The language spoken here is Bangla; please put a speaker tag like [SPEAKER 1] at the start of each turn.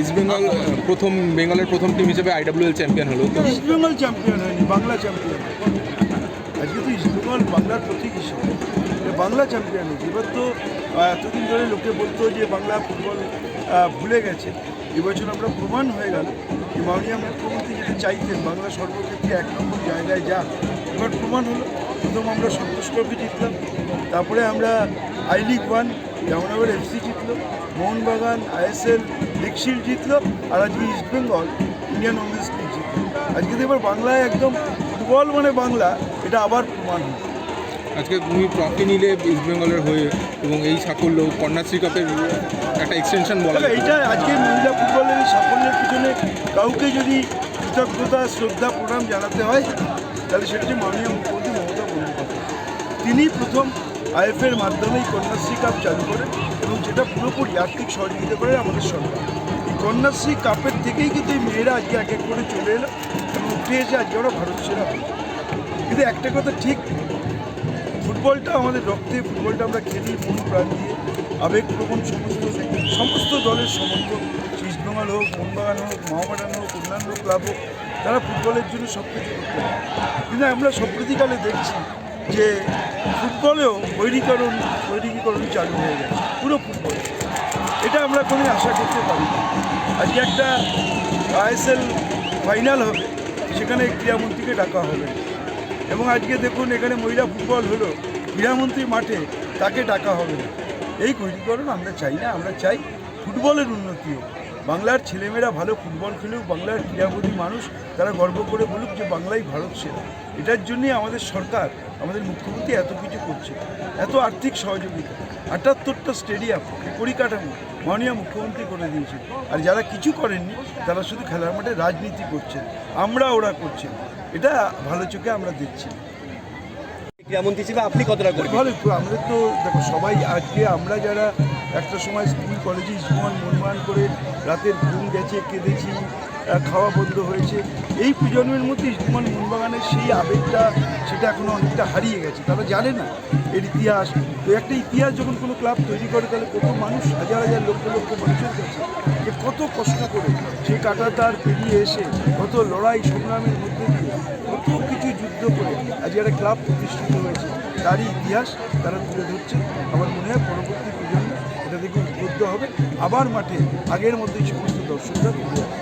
[SPEAKER 1] ইস্ট বেঙ্গল প্রথম বেঙ্গলের প্রথম টিম হিসেবে আইডাব্লিউএল চ্যাম্পিয়ন হলো।
[SPEAKER 2] ইস্ট বেঙ্গল চ্যাম্পিয়ন হয়নি, বাংলা চ্যাম্পিয়ন আজকে তো ইস্ট বেঙ্গল বাংলার প্রতীক হিসেবে। বাংলা চ্যাম্পিয়ন হয়েছে। এবার তো এতদিন ধরে লোকে বলতো যে বাংলা ফুটবল ভুলে গেছে। এবছর আমরা প্রমাণ হয়ে গেল যে মাননীয় মুখ্যমন্ত্রী যেটা চাইতেন বাংলা সর্বক্ষেত্রে এক নম্বর জায়গায় যাক এবার প্রমাণ হলো। প্রথম আমরা সন্তোষ ট্রফি জিতলাম, তারপরে আমরা I league one Jamnagar FC জিতলো মোহনবাগান আইএসএল লিগশিল জিতলো আর আজকে East Bengal Indian women's league জিতলো। আজকে তো এবার বাংলায় একদম ফুটবল মানে বাংলা এটা আবার প্রমাণ হলো।
[SPEAKER 1] আজকে তুমি ট্রফি নিলে ইস্ট বেঙ্গলের হয়ে এবং এই সাফল্য কন্যাশ্রী কাপের একটা এক্সটেনশন বলা
[SPEAKER 2] এইটা আজকে মহিলা ফুটবলের এই সাফল্যের পিছনে কাউকে যদি কৃতজ্ঞতা শ্রদ্ধা প্রণাম জানাতে হয় তাহলে সেটা হচ্ছে মাননীয় মুখ্যমন্ত্রী মমতা বন্দ্যোপাধ্যায়। তিনি প্রথম আইএফের মাধ্যমে এই কন্যাশ্রী কাপ চালু করে এবং যেটা পুরোপুরি আর্থিক সহযোগিতা করে আমাদের সরকার। এই কন্যাশ্রী কাপের থেকেই কিন্তু এই মেয়েরা আজকে এক এক করে চলে এলো এবং উঠে এসে আজকে ওরা ভারত সেরা কিন্তু একটা কথা ঠিক, ফুটবলটা আমাদের রক্তে, ফুটবলটা আমরা খেলি, মন প্রাণ দিয়ে, আবেগপ্রবণ সমস্ত সমস্ত দলের সমর্থক ইস্টবেঙ্গল হোক মোহনবাগান হোক মহামেডান হোক, অন্যান্য ক্লাব হোক, তারা ফুটবলের জন্য সব কিছু কিন্তু আমরা সম্প্রতিকালে দেখছি যে ফুটবলেও বৈরীকরণ বৈরিকীকরণ চালু হয়ে গেছে, পুরো ফুটবল। এটা আমরা কোনো আশা করতে পারি আজকে একটা আইএসএল ফাইনাল হবে, সেখানে ক্রীড়ামন্ত্রীকে ডাকা হবে। এবং আজকে দেখুন, এখানে মহিলা ফুটবল হলো, ক্রীড়ামন্ত্রী মাঠে তাকে ডাকা হবে এই কৈরীকরণ আমরা চাই না, আমরা চাই ফুটবলের উন্নতি হোক। বাংলার ছেলেমেয়েরা ভালো ফুটবল খেলুক, বাংলার ক্রীড়াপতি মানুষ, তারা গর্ব করে বলুক যে বাংলাই ভারত সেরা। এটার জন্যই আমাদের সরকার, আমাদের মুখ্যমন্ত্রী এত কিছু করছে। এত আর্থিক সহযোগিতা। আটাত্তরটা স্টেডিয়াম, পরিকাঠামো মাননীয় মুখ্যমন্ত্রী করে দিয়েছে আর যারা কিছু করেননি, তারা শুধু খেলার মাঠে রাজনীতি করছেন। আমরা ওরা করছেন। এটা ভালো চোখে আমরা দেখছি। না।
[SPEAKER 3] দিচ্ছি হিসেবে আপনি কতটা করবেন
[SPEAKER 2] ভালো তো আমরা তো, দেখো, সবাই আজকে আমরা যারা একটা সময় স্কুল, কলেজে জীবন মনমান করে রাতের ঘুম গেছে, কেঁদেছি খাওয়া বন্ধ হয়েছে। এই প্রজন্মের মধ্যে ইস্টমান মোহনবাগানের সেই আবেগটা, সেটা এখনও অনেকটা হারিয়ে গেছে। তারা জানে না এর ইতিহাস। তো একটা ইতিহাস যখন কোনো ক্লাব তৈরি করে, তাহলে কত মানুষ, হাজার হাজার লক্ষ লক্ষ মানুষের কাছে যে কত কষ্ট করে সেই কাটাতার পেরিয়ে এসে, কত লড়াই সংগ্রামের মধ্যে দিয়ে কত কিছু যুদ্ধ করে আজকে একটা ক্লাব প্রতিষ্ঠিত হয়েছে, তারই ইতিহাস তারা তুলে ধরছে। আমার মনে হয় পরবর্তী প্রজন্ম এটা দেখে উদ্বুদ্ধ হবে। আবার মাঠে আগের মধ্যেই সমস্ত দর্শকরা আসবে।